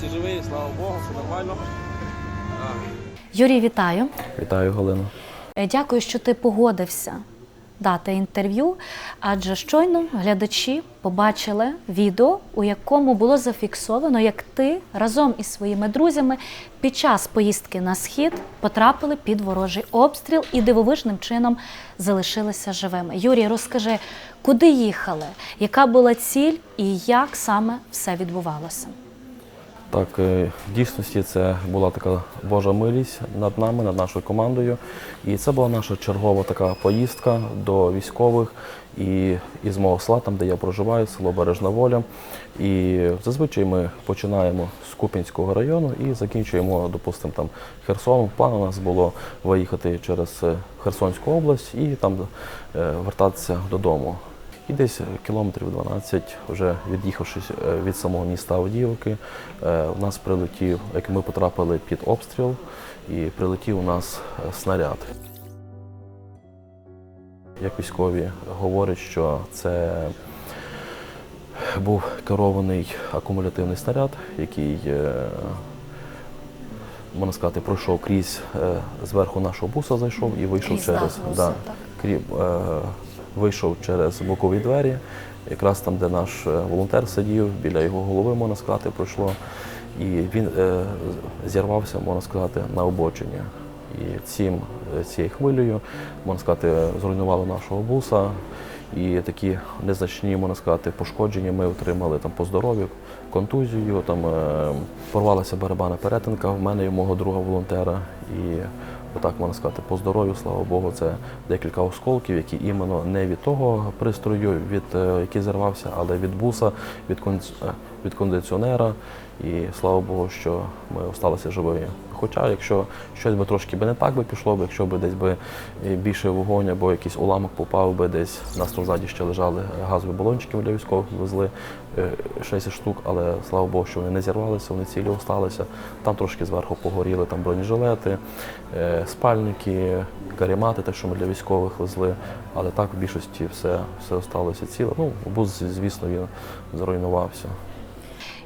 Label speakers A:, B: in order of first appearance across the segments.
A: Хлопці живі, слава Богу, все нормально.
B: Юрій, вітаю.
C: Вітаю, Галину.
B: Е, Дякую, що ти погодився дати інтерв'ю. Адже щойно глядачі побачили відео, у якому було зафіксовано, як ти разом із своїми друзями під час поїздки на схід потрапили під ворожий обстріл і дивовижним чином залишилися живими. Юрій, розкажи, куди їхали, яка була ціль і як саме все відбувалося?
C: Так, е, в дійсності це була така Божа милість над нами, над нашою командою. І це була наша чергова така поїздка до військових і із мого села, там де я проживаю, село Бережна Воля. І зазвичай ми починаємо з Купінського району і закінчуємо, допустимо, там Херсоном. План у нас було виїхати через е, Херсонську область і там е, вертатися додому. І десь кілометрів 12, вже від'їхавшись е, від самого міста Авдіївки, е, у нас прилетів, як ми потрапили під обстріл, і прилетів у нас е, снаряд. Як військові говорять, що це був керований акумулятивний снаряд, який, е, можна сказати, пройшов крізь е, зверху нашого буса, зайшов і вийшов
B: Крізь
C: через
B: буса,
C: да,
B: так.
C: крі- е, вийшов через бокові двері, якраз там, де наш е, волонтер сидів, біля його голови, можна сказати, пройшло. І він е, зірвався, можна сказати, на обочині. І цим, е, цією хвилею, можна сказати, зруйнувало нашого буса. І такі незначні, можна сказати, пошкодження ми отримали там по здоров'ю, контузію, там е, порвалася барабана перетинка в мене і мого друга волонтера. І отак можна сказати, по здоров'ю, слава Богу, це декілька осколків, які іменно не від того пристрою, від е, який зірвався, але від буса, від, е, від кондиціонера. І слава Богу, що ми залишилися живі. Хоча, якщо щось би трошки би не так би пішло, б, якщо б десь би е, більше вогонь або якийсь уламок попав би десь, у нас там ззаді ще лежали газові балончики для військових, везли е, 60 штук, але слава Богу, що вони не зірвалися, вони цілі залишилися. Там трошки зверху погоріли там бронежилети, е, спальники, каремати, те, що ми для військових везли. Але так в більшості все, все залишилося ціле. Ну, бус, звісно, він зруйнувався.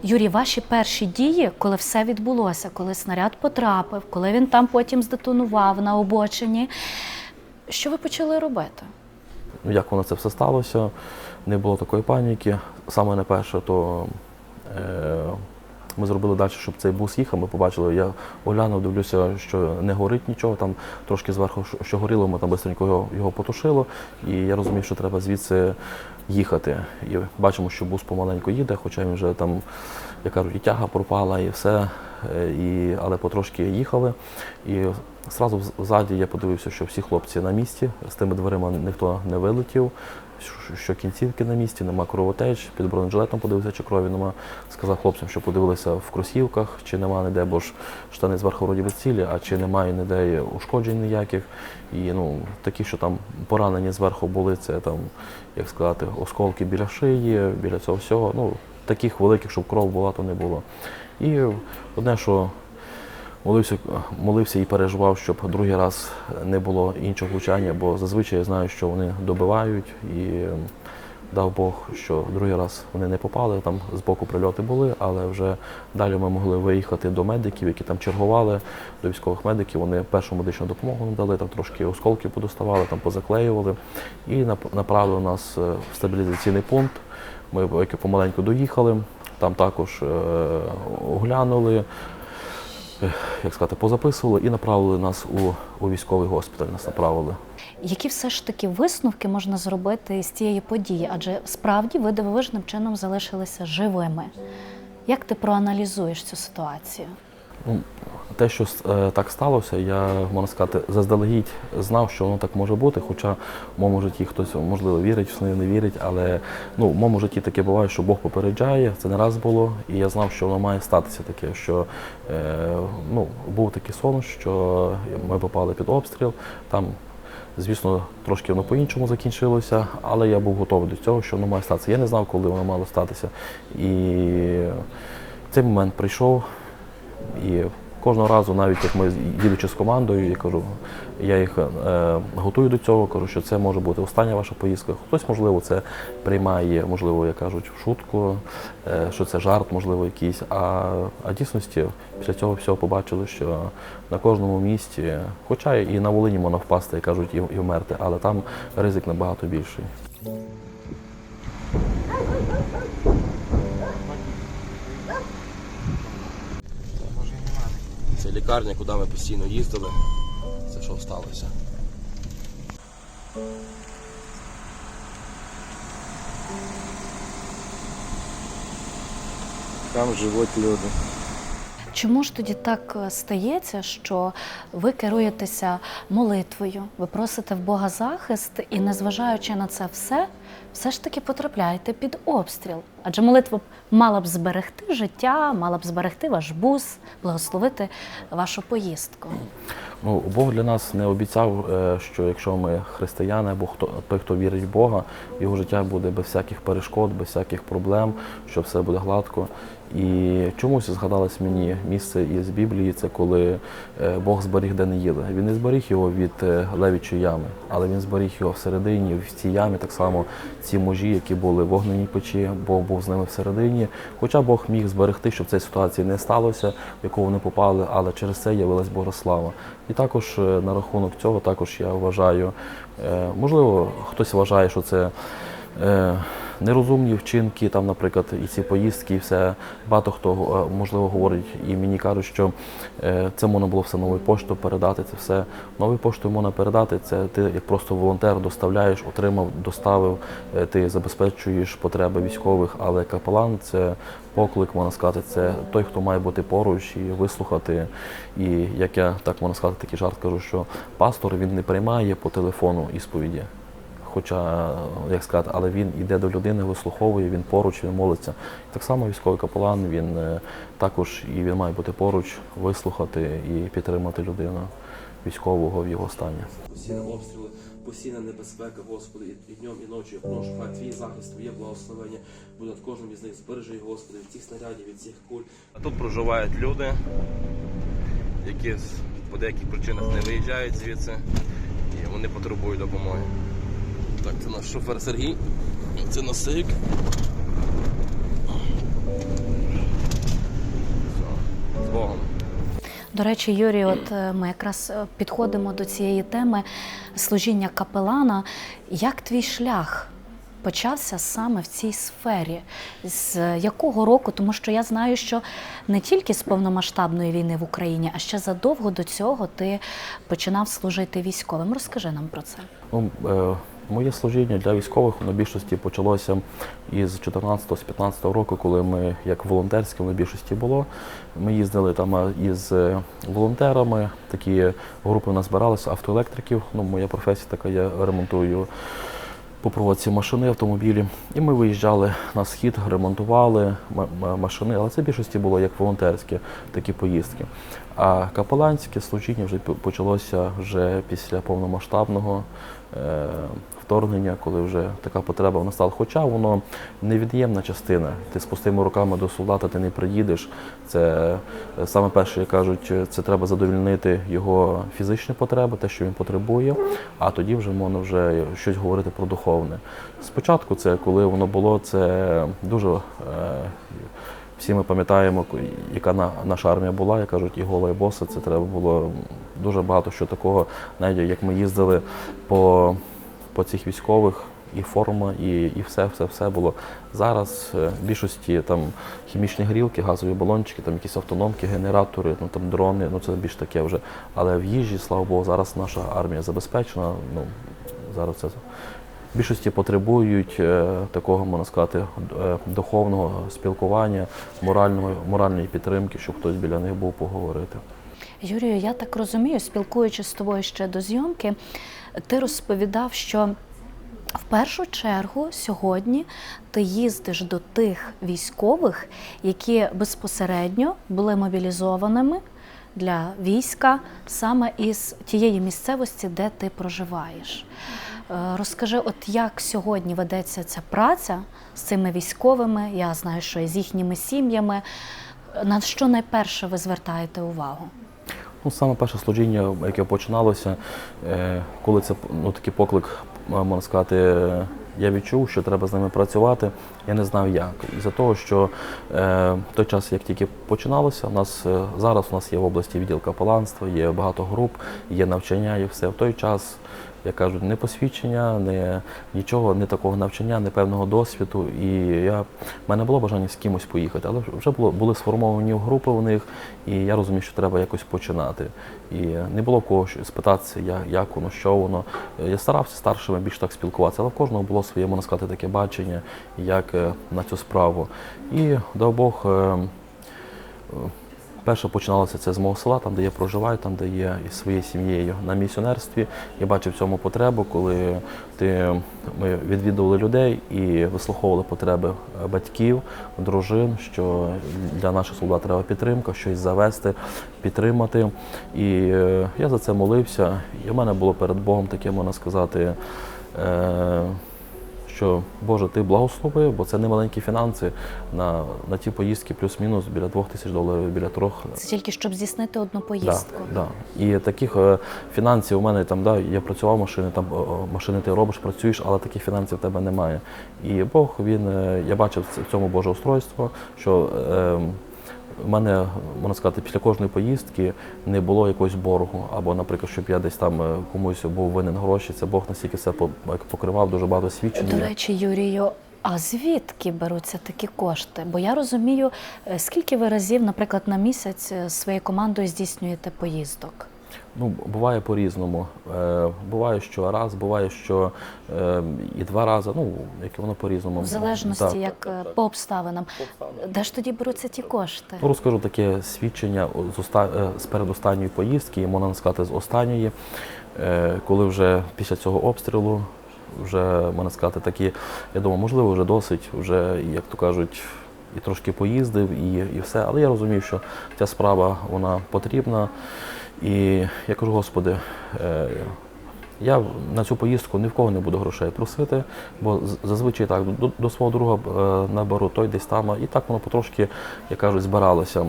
B: Юрій, ваші перші дії, коли все відбулося, коли снаряд потрапив, коли він там потім здетонував на обочині, що ви почали робити?
C: Ну, як воно це все сталося, не було такої паніки. Саме не перше, то е, ми зробили далі, щоб цей бус їхав. Ми побачили, я оглянув, дивлюся, що не горить нічого. Там трошки зверху, що- горіло, ми там швидко його, його потушило. І я розумів, що треба звідси їхати. І бачимо, що бус помаленьку їде, хоча він вже там, як кажуть, і тяга пропала, і все. Е, І, але потрошки їхали. І зразу ззаді я подивився, що всі хлопці на місці, з тими дверима ніхто не вилетів, що- кінцівки на місці, нема кровотеч, під бронежилетом подивився, чи крові нема. Сказав хлопцям, що подивилися в кросівках, чи нема ніде, бо ж штани зверху вроді цілі, а чи немає ніде ушкоджень ніяких. І ну, такі, що там поранені зверху були, це там, як сказати, осколки біля шиї, біля цього всього. Ну, таких великих, щоб кров була, то не було. І одне, що молився, молився і переживав, щоб другий раз не було іншого влучання, бо зазвичай я знаю, що вони добивають і дав Бог, що другий раз вони не попали, там з боку прильоти були, але вже далі ми могли виїхати до медиків, які там чергували, до військових медиків. Вони першу медичну допомогу нам дали, там трошки осколки подоставали, там позаклеювали і нап- направили нас е, в стабілізаційний пункт. Ми помаленьку доїхали, там також е, оглянули, як сказати, позаписували і направили нас у, у військовий госпіталь. Нас направили.
B: Які все ж таки висновки можна зробити з цієї події? Адже справді ви дивовижним чином залишилися живими. Як ти проаналізуєш цю ситуацію?
C: Ну, те, що е, так сталося, я можна сказати, заздалегідь знав, що воно так може бути. Хоча в моєму житті хтось можливо вірить, в сни не вірить, але ну, в моєму житті таке буває, що Бог попереджає. Це не раз було, і я знав, що воно має статися таке. Що е, ну, був такий сон, що ми попали під обстріл. Там, звісно, трошки воно по-іншому закінчилося, але я був готовий до цього, що воно має статися. Я не знав, коли воно мало статися. І цей момент прийшов. І кожного разу, навіть як ми їдучи з командою, я кажу, я їх е, готую до цього, кажу, що це може бути остання ваша поїздка. Хтось, можливо, це приймає, можливо, як кажуть, в шутку, е, що це жарт, можливо, якийсь. А, а дійсності після цього всього побачили, що на кожному місці, хоча і на Волині можна впасти, як кажуть, і, і вмерти, але там ризик набагато більший.
A: Це лікарня, куди ми постійно їздили. Це що сталося?
D: Там живуть люди.
B: Чому ж тоді так е, стається, що ви керуєтеся молитвою, ви просите в Бога захист і, незважаючи на це все, все ж таки потрапляєте під обстріл? Адже молитва мала б зберегти життя, мала б зберегти ваш бус, благословити вашу поїздку.
C: Ну, Бог для нас не обіцяв, е, що якщо ми християни або хто той, хто вірить в Бога, його життя буде без всяких перешкод, без всяких проблем, що все буде гладко. І чомусь згадалось мені місце із Біблії, це коли е, Бог зберіг Даниїла. Він не зберіг його від е, левічої ями, але він зберіг його всередині, в цій ямі, так само ці мужі, які були в вогненій печі, Бог був з ними всередині. Хоча Бог міг зберегти, щоб цієї ситуації не сталося, в яку вони попали, але через це явилась Бога слава. І також е, на рахунок цього, також я вважаю, можливо, хтось вважає, що це. Нерозумні вчинки, там, наприклад, і ці поїздки, і все. Багато хто е, можливо говорить, і мені кажуть, що е, це можна було все новою поштою передати. Це все новою поштою можна передати. Це ти як просто волонтер доставляєш, отримав, доставив, е, ти забезпечуєш потреби військових, але капелан це поклик, можна сказати, це той, хто має бути поруч і вислухати. І як я так можна сказати, такий жарт кажу, що пастор він не приймає по телефону ісповіді. Хоча, як сказати, але він йде до людини, вислуховує, він поруч, він молиться. Так само військовий капелан, він е, також і він має бути поруч, вислухати і підтримати людину військового в його стані.
A: Постійні обстріли, постійна небезпека, Господи, і, і днем, і ночі. Я прошу, хай твій захист, твоє благословення буде над кожним із них. Збережи, Господи, від цих снарядів, від цих куль. А тут проживають люди, які по деяких причинах не виїжджають звідси, і вони потребують допомоги. Так, це наш шофер Сергій, це Насик. Все, з Богом.
B: До речі, Юрій, от е, ми якраз е, підходимо до цієї теми служіння капелана. Як твій шлях почався саме в цій сфері? З якого року? Тому що я знаю, що не тільки з повномасштабної війни в Україні, а ще задовго до цього ти починав служити військовим. Розкажи нам про це.
C: Моє служіння для військових на більшості почалося із 14-15 року, коли ми, як волонтерське, на більшості було. Ми їздили там із е, волонтерами, такі групи у нас збиралися, автоелектриків. Ну, моя професія така, я ремонтую по проводці машини, автомобілі. І ми виїжджали на схід, ремонтували машини, але це в більшості було як волонтерські такі поїздки. А капеланське служіння вже почалося вже після повномасштабного е, вторгнення, коли вже така потреба настала. Хоча воно невід'ємна частина. Ти з пустими руками до солдата ти не приїдеш. Це е, саме перше, як кажуть, це треба задовільнити його фізичні потреби, те, що він потребує, а тоді вже можна вже щось говорити про духовне. Спочатку це коли воно було, це дуже. Е, всі ми пам'ятаємо, яка на, наша армія була, як кажуть, і гола, і боса. Це треба було дуже багато що такого, навіть як ми їздили по, по цих військових, і форма, і, і все, все, все було. Зараз е, в більшості там хімічні грілки, газові балончики, там якісь автономки, генератори, ну там дрони, ну це більш таке вже. Але в їжі, слава Богу, зараз наша армія забезпечена. Ну, зараз це в більшості потребують е, такого, можна сказати, е, духовного спілкування, моральної, моральної підтримки, щоб хтось біля них був поговорити.
B: Юрію, я так розумію, спілкуючись з тобою ще до зйомки, ти розповідав, що в першу чергу сьогодні ти їздиш до тих військових, які безпосередньо були мобілізованими для війська саме із тієї місцевості, де ти проживаєш. Е, Розкажи, от як сьогодні ведеться ця праця з цими військовими? Я знаю, що і з їхніми сім'ями. На що найперше ви звертаєте увагу?
C: Ну, саме перше служіння, яке починалося, е, коли це ну, такий поклик, е, можна сказати, я відчув, що треба з ними працювати. Я не знав як. Із-за того, що е, той час, як тільки починалося, у нас е, зараз у нас є в області відділ капеланства, є багато груп, є навчання, і все. В той час, як кажуть, не посвідчення, не нічого, не такого навчання, не певного досвіду. І я в мене було бажання з кимось поїхати, але вже було були сформовані групи у них, і я розумів, що треба якось починати. І не було кого спитатися, як, воно, що воно. Я старався старшими більш так спілкуватися, але в кожного було своє, можна сказати, таке бачення, як е, на цю справу. І дав Бог. Перше починалося це з мого села, там, де я проживаю, там, де я із своєю сім'єю на місіонерстві. Я бачив в цьому потребу, коли ти, ми відвідували людей і вислуховували потреби е, батьків, дружин, що для наших солдат треба підтримка, щось завести, підтримати. І е, я за це молився. І в мене було перед Богом таке, можна сказати. Е, що Боже, ти благослови, бо це не маленькі фінанси на, на ті поїздки, плюс-мінус біля двох тисяч доларів, біля трьох.
B: Це тільки щоб здійснити одну поїздку.
C: да. І таких е, фінансів у мене там, да, я працював машини, там о, о, машини ти робиш, працюєш, але таких фінансів в тебе немає. І Бог, він, е, я бачив в цьому Боже устройство, що е, в мене, можна сказати, після кожної поїздки не було якогось боргу. Або, наприклад, щоб я десь там е, комусь був винен гроші, це Бог настільки все по- покривав, дуже багато свідчень.
B: До речі, Юрію, а звідки беруться такі кошти? Бо я розумію, е, скільки ви разів, наприклад, на місяць е, з своєю командою здійснюєте поїздок?
C: Ну, буває по-різному. Е, буває, що раз, буває, що е, і два рази, ну, яке воно по-різному.
B: В залежності,
C: Так.
B: як е, по обставинам. Де ж тоді беруться ті кошти?
C: Ну, розкажу таке свідчення з, оста... е, з передостанньої поїздки, і можна сказати, з останньої, Е, коли вже після цього обстрілу, вже, можна сказати, такі, я думаю, можливо, вже досить, вже, як то кажуть, і трошки поїздив, і, і все. Але я розумів, що ця справа вона потрібна. І я кажу, Господи, е, я на цю поїздку ні в кого не буду грошей просити, бо зазвичай так до, до свого друга е, наберу той десь там, і так воно потрошки, як кажуть, збиралося.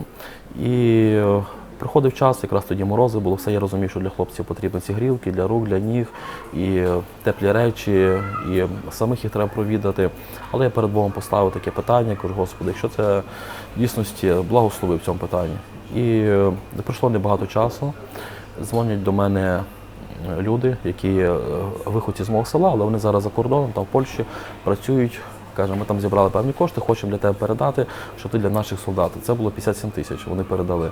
C: І е, приходив час, якраз тоді морози було, все я розумів, що для хлопців потрібні ці грілки, для рук, для ніг, і теплі речі, і самих їх треба провідати. Але я перед Богом поставив таке питання, кажу, Господи, якщо це в дійсності благослови в цьому питанні. І е, пройшло небагато часу. Дзвонять до мене люди, які е, виходці з мого села, але вони зараз за кордоном, там в Польщі працюють. Каже, ми там зібрали певні кошти, хочемо для тебе передати, що ти для наших солдат. Це було 57 тисяч, вони передали.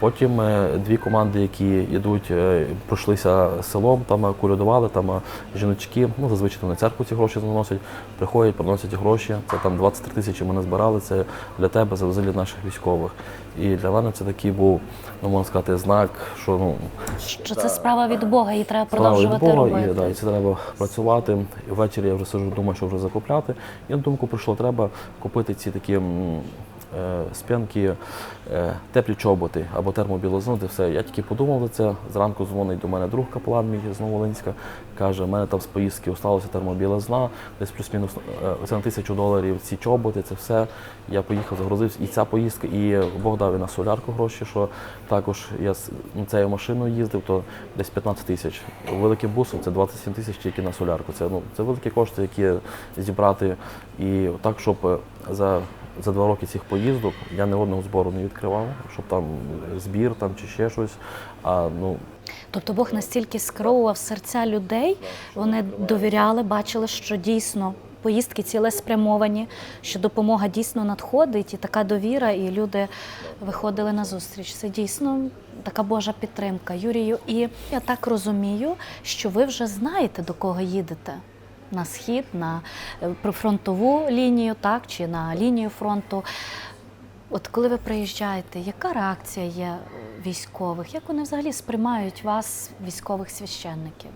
C: Потім е, дві команди, які йдуть, е, пройшлися селом, там е, кулюдували, там е, жіночки, ну зазвичай там на церкву ці гроші заносять, приходять, приносять гроші. Це там 23 тисячі ми не збирали, це для тебе, це взагалі наших військових. І для мене це такий був, ну можна сказати, знак, що ну
B: Що це справа від Бога, і треба
C: Справа від
B: продовжувати
C: Бога,
B: робити.
C: і, да, і це треба працювати. І ввечері я вже сижу, думаю, що вже закупляти. І на думку прийшло, треба купити ці такі м, е, е, теплі чоботи або термобілизну, і все. Я тільки подумав за це. Зранку дзвонить до мене друг каплан мій з Новолинська. Каже, в мене там з поїздки осталося термобілизна, десь плюс-мінус е, це на тисячу доларів ці чоботи, це все. Я поїхав, загрузився. І ця поїздка, і Бог дав і на солярку гроші, що також я з ну, цією машиною їздив, то десь 15 тисяч. Великим бусом це 27 тисяч тільки на солярку. Це, ну, це великі кошти, які зібрати. І так, щоб за, за два роки цих поїздок я ні одного збору не відкривав, щоб там збір там, чи ще щось. А, ну,
B: Тобто Бог настільки скеровував серця людей, вони довіряли, бачили, що дійсно поїздки цілеспрямовані, що допомога дійсно надходить, і така довіра, і люди виходили на зустріч. Це дійсно така Божа підтримка. Юрію, і я так розумію, що ви вже знаєте, до кого їдете. На схід, на е, прифронтову лінію, так чи на лінію фронту. От коли ви приїжджаєте, яка реакція є військових? Як вони взагалі сприймають вас, військових священників?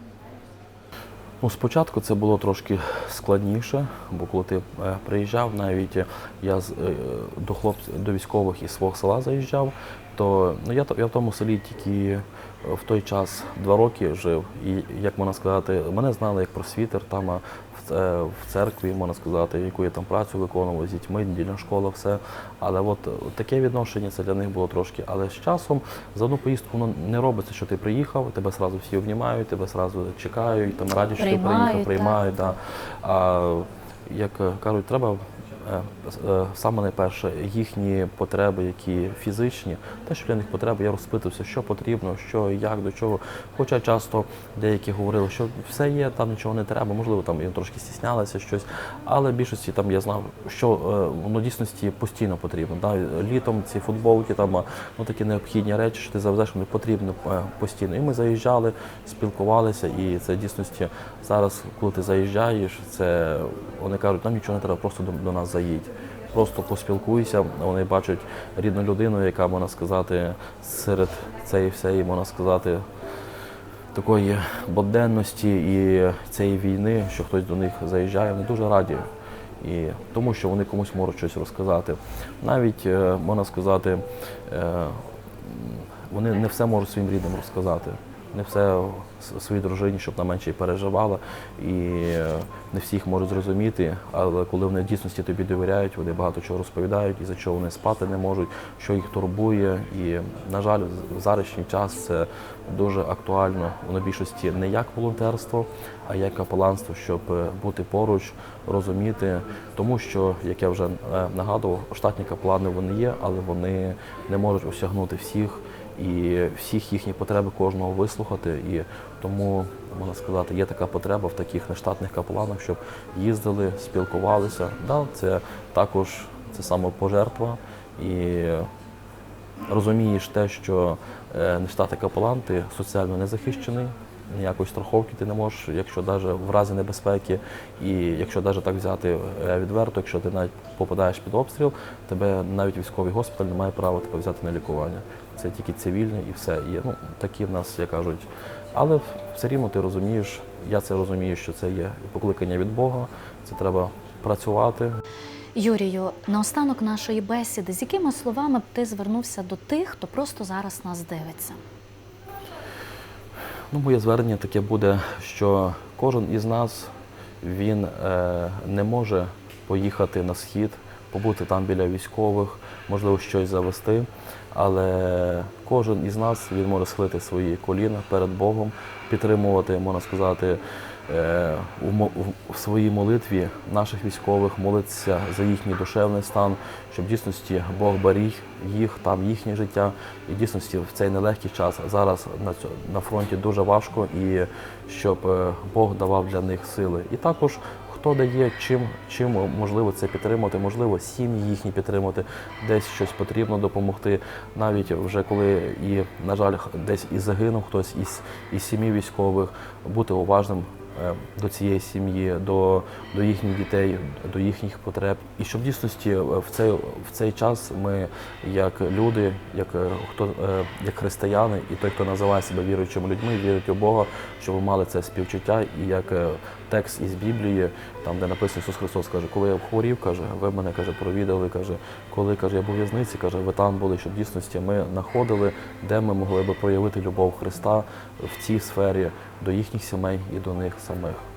C: Ну, спочатку це було трошки складніше, бо коли ти е, приїжджав, навіть я е, до хлопців, до військових із свого села заїжджав, то ну, я, я в тому селі тільки в той час два роки жив. І, як можна сказати, мене знали як просвітер там в, е, в церкві, можна сказати, яку я там працю виконував з дітьми, недільна школа, все. Але от таке відношення це для них було трошки. Але з часом за одну поїздку воно не робиться, що ти приїхав, тебе одразу всі обнімають, тебе одразу чекають, там раді, що ти приїхав, приймають. Да. А як кажуть, треба саме найперше їхні потреби, які фізичні, те, що для них потреби, я розпитувався, що потрібно, що як, до чого. Хоча часто деякі говорили, що все є, там нічого не треба, можливо, там і трошки стіснялися щось, але в більшості там я знав, що е, воно дійсності постійно потрібно. Да? Літом ці футболки, там, ну, такі необхідні речі, що ти завезеш, вони потрібні е, постійно. І ми заїжджали, спілкувалися, і це дійсності зараз, коли ти заїжджаєш, це вони кажуть, нам нічого не треба, просто до, до нас заїдь. Просто поспілкуйся, вони бачать рідну людину, яка можна сказати, серед цієї всієї, можна сказати, такої буденності і цієї війни, що хтось до них заїжджає, вони дуже раді. І тому що вони комусь можуть щось розказати. Навіть е, можна сказати, е, вони не все можуть своїм рідним розказати. Не все своїй дружині, щоб вона менше переживала. І е, не всіх можуть зрозуміти, але коли вони в дійсності тобі довіряють, вони багато чого розповідають, і за чого вони спати не можуть, що їх турбує. І, на жаль, в зарічний час це дуже актуально воно більшості не як волонтерство, а як капеланство, щоб е, бути поруч, розуміти. Тому що, як я вже е, нагадував, штатні капелани вони є, але вони не можуть осягнути всіх і всіх їхні потреби кожного вислухати. І тому можна сказати, є така потреба в таких нештатних капеланах, щоб їздили, спілкувалися. Да, це також це самопожертва і розумієш те, що е, нештатний капелан, ти соціально не захищений, ніякої страховки ти не можеш, якщо навіть в разі небезпеки, і якщо навіть так взяти е, відверто, якщо ти навіть попадаєш під обстріл, тебе навіть військовий госпіталь не має права тебе взяти на лікування. Це тільки цивільне і все. І, ну, такі в нас, як кажуть. Але все рівно ти розумієш, я це розумію, що це є покликання від Бога, це треба працювати,
B: Юрію, наостанок нашої бесіди, з якими словами б ти звернувся до тих, хто просто зараз нас дивиться?
C: Ну, моє звернення таке буде, що кожен із нас він е, не може поїхати на схід, побути там біля військових, можливо, щось завести. Але кожен із нас він може схилити свої коліна перед Богом, підтримувати, можна сказати, е, в- своїй молитві наших військових, молитися за їхній душевний стан, щоб в дійсності Бог беріг їх, там їхнє життя. І в дійсності в цей нелегкий час зараз на фронті дуже важко, і щоб е, Бог давав для них сили. І також хто дає, чим, чим можливо це підтримати, можливо, сім'ї їхні підтримати, десь щось потрібно допомогти. Навіть вже коли і, на жаль, десь і загинув хтось із, із сім'ї військових, бути уважним е, до цієї сім'ї, до, до їхніх дітей, до їхніх потреб. І щоб в дійсності е, в цей, в цей час ми, як люди, як, е, хто, як християни, і той, хто називає себе віруючими людьми, вірить у Бога, щоб ви мали це співчуття, і як текст із Біблії, там де написано Ісус Христос каже, коли я хворів, каже, ви мене каже, провідали, каже, коли каже, я був в'язниці, каже, ви там були, щоб в дійсності ми знаходили, де ми могли би проявити любов Христа в цій сфері до їхніх сімей і до них самих.